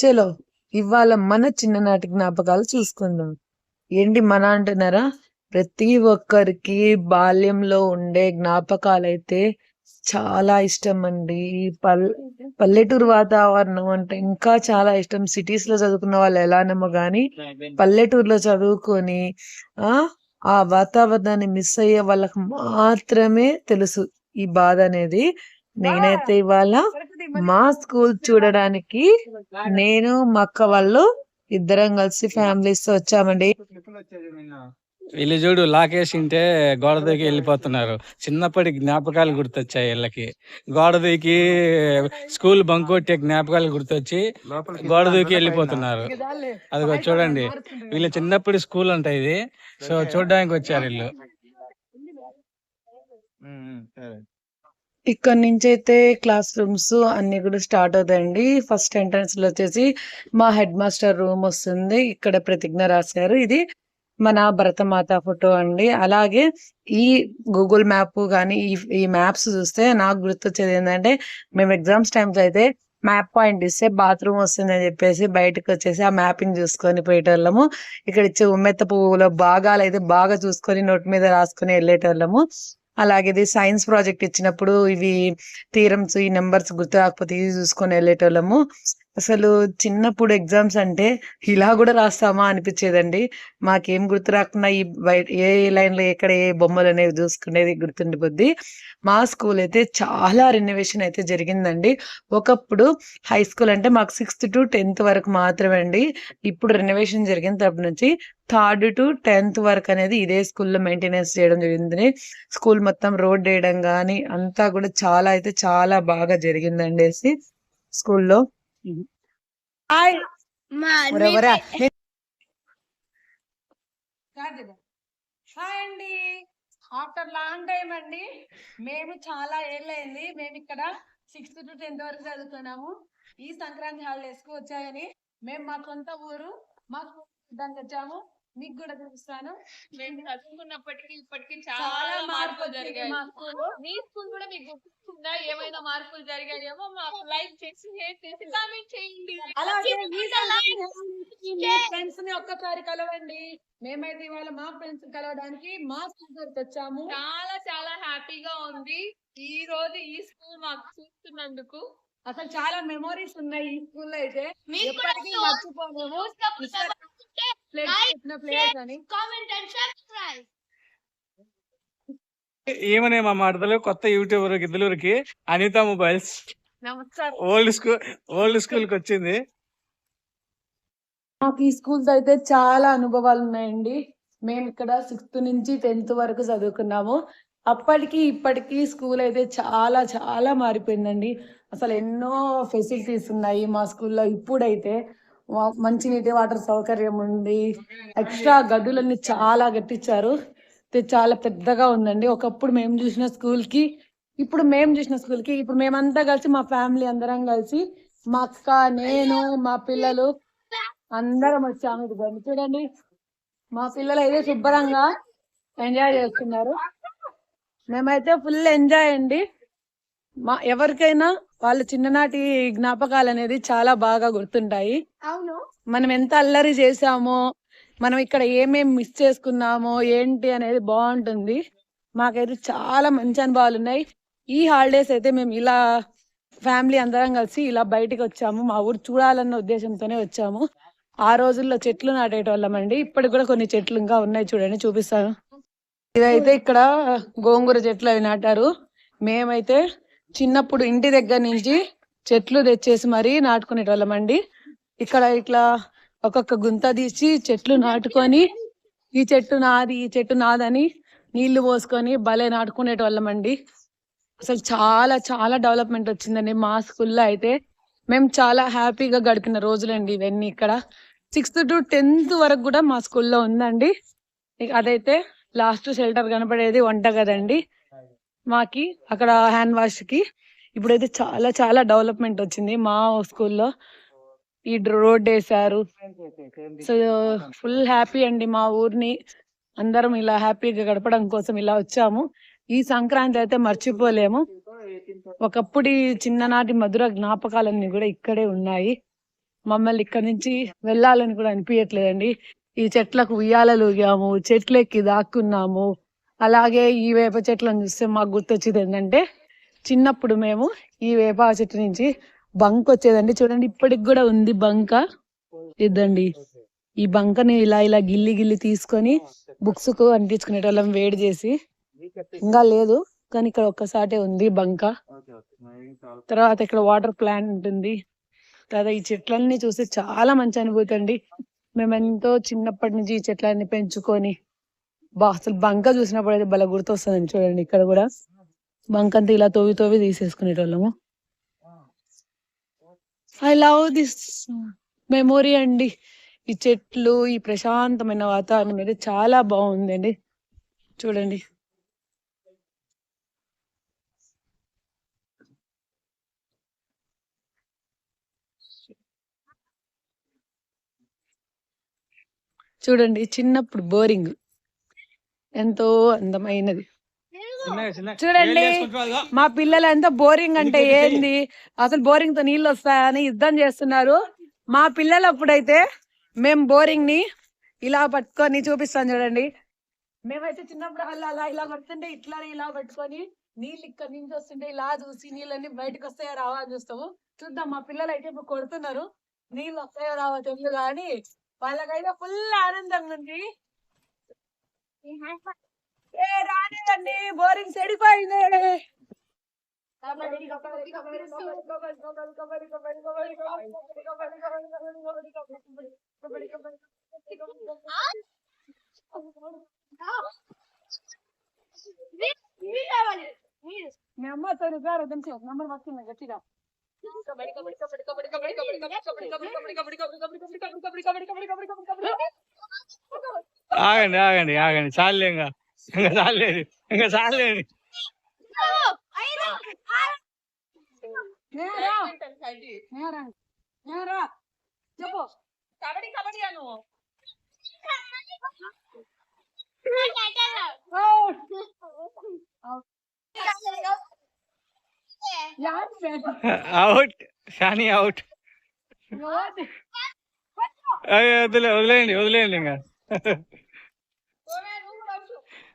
చలో ఇవాళ మన చిన్ననాటి జ్ఞాపకాలు చూసుకుందాం. ఏంటి మన అంటున్నారా? ప్రతి ఒక్కరికి బాల్యంలో ఉండే జ్ఞాపకాలు అయితే చాలా ఇష్టం అండి ఈ పల్ పల్లెటూరు వాతావరణం అంటే ఇంకా చాలా ఇష్టం. సిటీస్లో చదువుకున్న వాళ్ళు ఎలానమ్మో గానీ పల్లెటూరులో చదువుకొని ఆ ఆ వాతావరణాన్ని మిస్ అయ్యే వాళ్ళకి మాత్రమే తెలుసు ఈ బాధ అనేది. నేనైతే ఇవాళ మా స్కూల్ చూడడానికి నేను మా అక్క వాళ్ళు ఇద్దరం కలిసి ఫ్యామిలీస్తో వచ్చామండి. వీళ్ళు చూడు లాకేష్ ఇంటే గోడ దూకి వెళ్ళిపోతున్నారు. చిన్నప్పటి జ్ఞాపకాలు గుర్తొచ్చాయి వీళ్ళకి. గోడ దూకి స్కూల్ బంక్ కొట్టే జ్ఞాపకాలు గుర్తొచ్చి గోడ దూకి వెళ్ళిపోతున్నారు. అదిగో చూడండి వీళ్ళ చిన్నప్పటి స్కూల్ అంట ఇది. సో చూడడానికి వచ్చారు వీళ్ళు. ఇక్కడ నుంచి అయితే క్లాస్ రూమ్స్ అన్ని కూడా స్టార్ట్ అవుతాయండి. ఫస్ట్ ఎంట్రన్స్లో వచ్చేసి మా హెడ్ మాస్టర్ రూమ్ వస్తుంది. ఇక్కడ ప్రతిజ్ఞ రాశారు. ఇది మన భరతమాత ఫోటో అండి. అలాగే ఈ గూగుల్ మ్యాప్ కానీ ఈ ఈ మ్యాప్స్ చూస్తే నాకు గుర్తొచ్చేది ఏంటంటే మేము ఎగ్జామ్స్ టైమ్స్ అయితే మ్యాప్ పాయింట్ ఇస్తే బాత్రూమ్ వస్తుంది అని చెప్పేసి బయటకు వచ్చేసి ఆ మ్యాపింగ్ చూసుకొని పోయేటోళ్ళము. ఇక్కడ ఇచ్చే ఉమ్మెత్త పువ్వుల భాగాలు అయితే బాగా చూసుకొని నోట్ మీద రాసుకొని వెళ్ళేటోళ్ళము. అలాగే ఇది సైన్స్ ప్రాజెక్ట్ ఇచ్చినప్పుడు ఇవి థీరమ్స్ ఈ నెంబర్స్ గుర్తు రాకపోతే ఇవి చూసుకొని వెళ్ళేటోళ్ళము. అసలు చిన్నప్పుడు ఎగ్జామ్స్ అంటే ఇలా కూడా రాస్తామా అనిపించేదండి. మాకేం గుర్తు రాకుండా ఈ బయట ఏ లైన్లో ఎక్కడ ఏ బొమ్మలు అనేవి చూసుకునేది గుర్తుండిపోద్ది. మా స్కూల్ అయితే చాలా రెనోవేషన్ అయితే జరిగిందండి. ఒకప్పుడు హై స్కూల్ అంటే మాకు సిక్స్త్ టు టెన్త్ వరకు మాత్రమే అండి. ఇప్పుడు రెనోవేషన్ జరిగిన తరపు నుంచి థర్డ్ టు టెన్త్ వరకు అనేది ఇదే స్కూల్లో మెయింటెనెన్స్ చేయడం జరిగింది. స్కూల్ మొత్తం రోడ్ వేయడం కానీ అంతా కూడా చాలా అయితే చాలా బాగా జరిగిందండి. స్కూల్లో హాయ్? హాయ్ అండి. ఆఫ్టర్ లాంగ్ టైం అండి. మేము చాలా ఏళ్ళైంది మేము ఇక్కడ సిక్స్త్ టు టెన్త్ వరకు చదువుతున్నాము. ఈ సంక్రాంతి హాలిడేస్కు వచ్చాయని. మేము మా సొంత ఊరు మా స్కూల్ చూడడానికి వచ్చాము. మీకు కూడా చూపిస్తాను మేము చదువుకున్నప్పటికీ ఇప్పటికి చాలా చాలా మార్పు మార్పులు జరిగాయి. మా స్కూల్ కూడా మీకు గుర్తుందా? ఏమైనా మార్పులు జరిగాయేమో మాకు లైక్ చేసి షేర్ చేసి కామెంట్ చేయండి. అలాగే. ఫ్రెండ్స్ని ఒక్కసారి కలవండి. మేమైతే ఇవాళ మా ఫ్రెండ్స్ కలవడానికి మా స్కూల్ దగ్గరికి వచ్చాము. చాలా చాలా హ్యాపీగా ఉంది. ఈ రోజు ఈ స్కూల్ మాకు చూస్తున్నందుకు. అసలు చాలా మెమోరీస్ ఉన్నాయి ఈ స్కూల్లో అయితే. మీకు ఎప్పటికీ మర్చిపోలేము. ఏమనే మా మాటలు? కొత్త యూట్యూబర్ గిద్దలూరికి అనిత మొబైల్స్ నమస్కారం. ఓల్డ్ స్కూల్ ఓల్డ్ స్కూల్కి వచ్చింది. మాకు ఈ స్కూల్స్ అయితే చాలా అనుభవాలు ఉన్నాయండి. మేము ఇక్కడ సిక్స్త్ నుంచి టెన్త్ వరకు చదువుకున్నాము. అప్పటికి ఇప్పటికి స్కూల్ అయితే చాలా చాలా మారిపోయిందండి. అసలు ఎన్నో ఫెసిలిటీస్ ఉన్నాయి మా స్కూల్లో ఇప్పుడైతే. మంచినీటి వాటర్ సౌకర్యం ఉంది. ఎక్స్ట్రా గదులన్నీ చాలా కట్టించారు ఇది చాలా పెద్దగా ఉందండి. ఒకప్పుడు మేము చూసిన స్కూల్కి ఇప్పుడు మేము చూసిన స్కూల్కి ఇప్పుడు మేమంతా కలిసి మా ఫ్యామిలీ అందరం కలిసి మా అక్క నేను మా పిల్లలు అందరం వచ్చాము. ఇదిగోండి చూడండి. మా పిల్లలు అయితే శుభ్రంగా ఎంజాయ్ చేస్తున్నారు. మేమైతే ఫుల్ ఎంజాయ్ అండి. మా ఎవరికైనా వాళ్ళ చిన్ననాటి జ్ఞాపకాలు అనేది చాలా బాగా గుర్తుంటాయి. అవును. మనం ఎంత అల్లరి చేసామో మనం ఇక్కడ ఏమేమి మిస్ చేసుకున్నామో ఏంటి అనేది బాగుంటుంది. మాకైతే చాలా మంచి అనుభవాలు ఉన్నాయి. ఈ హాలిడేస్ అయితే మేము ఇలా ఫ్యామిలీ అందరం కలిసి ఇలా బయటికి వచ్చాము. మా ఊరు చూడాలన్న ఉద్దేశంతోనే వచ్చాము. ఆ రోజుల్లో చెట్లు నాటేటోళ్ళమండి ఇప్పటికి కూడా కొన్ని చెట్లు ఇంకా ఉన్నాయి చూడండి చూపిస్తాను. ఇదైతే ఇక్కడ గోంగూర చెట్లు అవి నాటారు. మేమైతే చిన్నప్పుడు ఇంటి దగ్గర నుంచి చెట్లు తెచ్చేసి మరీ నాటుకునేటోళ్ళమండి. ఇక్కడ ఇట్లా ఒక్కొక్క గుంత తీసి చెట్లు నాటుకొని ఈ చెట్టు నాది ఈ చెట్టు నాదని నీళ్ళు పోసుకొని భలే నాటుకునేటోళ్ళమండి. అసలు చాలా చాలా డెవలప్మెంట్ వచ్చిందండి మా స్కూల్లో అయితే. మేము చాలా హ్యాపీగా గడిపిన రోజులండి ఇవన్నీ ఇక్కడ. సిక్స్త్ టు టెన్త్ వరకు కూడా మా స్కూల్లో ఉందండి. అదైతే లాస్ట్ షెల్టర్ కనపడేది వంట కదండి మాకి అక్కడ హ్యాండ్ వాష్కి. ఇప్పుడైతే చాలా చాలా డెవలప్మెంట్ వచ్చింది మా స్కూల్లో. ఈ రోడ్ వేసారు. సో ఫుల్ హ్యాపీ అండి మా ఊరిని. అందరం ఇలా హ్యాపీగా గడపడం కోసం ఇలా వచ్చాము. ఈ సంక్రాంతి అయితే మర్చిపోలేము. ఒకప్పుడు చిన్ననాటి మధుర జ్ఞాపకాలన్నీ కూడా ఇక్కడే ఉన్నాయి. మమ్మల్ని ఇక్కడ నుంచి వెళ్ళాలని కూడా అనిపించట్లేదండి ఈ చెట్లకు ఉయ్యాలలు ఊగాము చెట్లెక్కి దాక్కున్నాము. అలాగే ఈ వేప చెట్లను చూస్తే మాకు గుర్తొచ్చేది ఏంటంటే చిన్నప్పుడు మేము ఈ వేప చెట్టు నుంచి బంక్ వచ్చేదండి. చూడండి ఇప్పటికి కూడా ఉంది బంక. ఇద్దండి ఈ బంకని ఇలా ఇలా గిల్లి గిల్లి తీసుకొని బుక్స్కు అంటించుకునేటోళ్ళం వేడి చేసి. ఇంకా లేదు కానీ ఇక్కడ ఒక్కసాటే ఉంది బంక. తర్వాత ఇక్కడ వాటర్ ప్లాంట్ ఉంటుంది. తర్వాత ఈ చెట్లన్నీ చూస్తే చాలా మంచి అనుభూతి అండి. మేము ఎంతో చిన్నప్పటి నుంచి ఈ చెట్లన్నీ పెంచుకొని బా అసలు బంక చూసినప్పుడు అయితే భలే గుర్తొస్తుందండి చూడండి ఇక్కడ కూడా. బంక్ అంతా ఇలా తోవి తోవి తీసేసుకునేటోళ్ళము. ఐ లవ్ దిస్ మెమొరీ అండి. ఈ చెట్లు ఈ ప్రశాంతమైన వాతావరణం అయితే చాలా బాగుందండి. చూడండి. చూడండి చిన్నప్పుడు బోరింగ్. ఎంతో అందమైనది. చూడండి. మా పిల్లలంతా బోరింగ్ అంటే ఏంది? అసలు బోరింగ్తో నీళ్ళు వస్తాయని యుద్ధం చేస్తున్నారు. మా పిల్లలు అప్పుడైతే మేము బోరింగ్ని ఇలా పట్టుకొని చూపిస్తాం చూడండి. మేమైతే చిన్నప్పుడు అలా అలా ఇలా పడుతుంటే ఇట్లా ఇలా పట్టుకొని నీళ్ళు ఇక్కడ నుంచి వస్తుంటే ఇలా చూసి నీళ్ళన్నీ బయటకు వస్తాయో రావా అని చూస్తాము. చూద్దాం మా పిల్లలు అయితే ఇప్పుడు కొడుతున్నారు. నీళ్ళు వస్తాయో రావో తెలియదు కానీ వాళ్ళకైతే ఫుల్ ఆనందంగా ఉంది. ఏ రానివ్వండి బోరింగ్ చెడిపోయింది మీ అమ్మ గారు దంచి నంబర్ వస్తుంది గట్టిగా కబడ్డీ, కబడ్డీ, కబడ్డీ, కబడ్డీ, కబడ్డీ, కబడ్డీ, కబడ్డీ, కబడ్డీ, కబడ్డీ, కబడ్డీ, కబడ్డీ, కబడ్డీ, కబడ్డీ, కబడ్డీ, కబడ్డీ, కబడ్డీ, కబడ్డీ. ఆగండి ఆగండి ఆగండి చాలే ఇంకా ఇంకా చాలేదు ఇంకా చాలేదు నేరా, నేరా, నేరా. చెప్పు కబడ్డీ కబడ్డీ అను Out. యార్ బేట. అవుట్ షాని అవుట్ ఎవరిది? వదిలే వదిలేయండి వదిలేయండి ఇంకా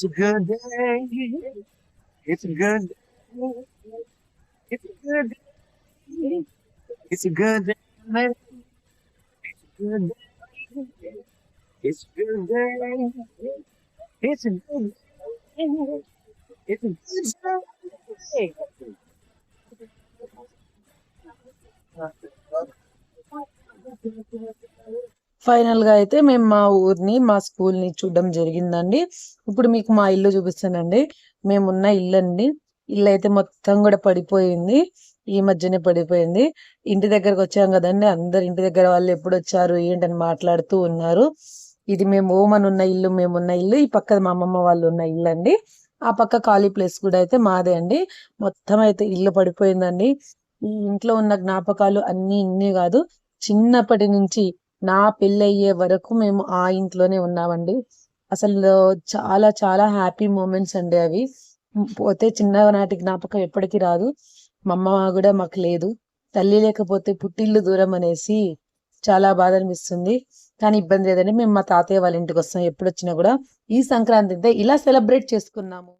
It's a good day. It's a good day. It's a good day. It's a good day. It's a good day. It's a good day. It's a good day. It's a good day. Thank you. గా అయితే మేము మా ఊరిని మా స్కూల్ని చూడడం జరిగిందండి. ఇప్పుడు మీకు మా ఇల్లు చూపిస్తానండి. మేమున్న ఇల్లు అండి ఇల్లు అయితే మొత్తం కూడా పడిపోయింది. ఈ మధ్యనే పడిపోయింది. ఇంటి దగ్గరకు వచ్చాం కదండి. అందరు ఇంటి దగ్గర వాళ్ళు ఎప్పుడు వచ్చారు ఏంటని మాట్లాడుతూ ఉన్నారు. ఇది మేము ఓమన్ ఉన్న ఇల్లు మేమున్న ఇల్లు. ఈ పక్క మా అమ్మమ్మ వాళ్ళు ఉన్న ఇల్లు అండి ఆ పక్క ఖాళీ ప్లేస్ కూడా అయితే మాదే అండి. మొత్తం అయితే ఇల్లు పడిపోయిందండి. ఈ ఇంట్లో ఉన్న జ్ఞాపకాలు అన్ని ఇన్ని కాదు. చిన్నప్పటి నుంచి నా పెళ్ళయ్యే వరకు మేము ఆ ఇంట్లోనే ఉన్నామండి. అసలు చాలా చాలా హ్యాపీ మూమెంట్స్ అండి అవి. పోతే చిన్ననాటి జ్ఞాపకం ఎప్పటికీ రాదు. మా అమ్మ కూడా మాకు లేదు. తల్లి లేకపోతే పుట్టిల్లు దూరం అనేసి చాలా బాధ అనిపిస్తుంది. కానీ ఇబ్బంది లేదండి. మేము మా తాతయ్య వాళ్ళ ఇంటికి వస్తాం. ఎప్పుడు వచ్చినా కూడా ఈ సంక్రాంతి ఇలా సెలబ్రేట్ చేసుకున్నాము.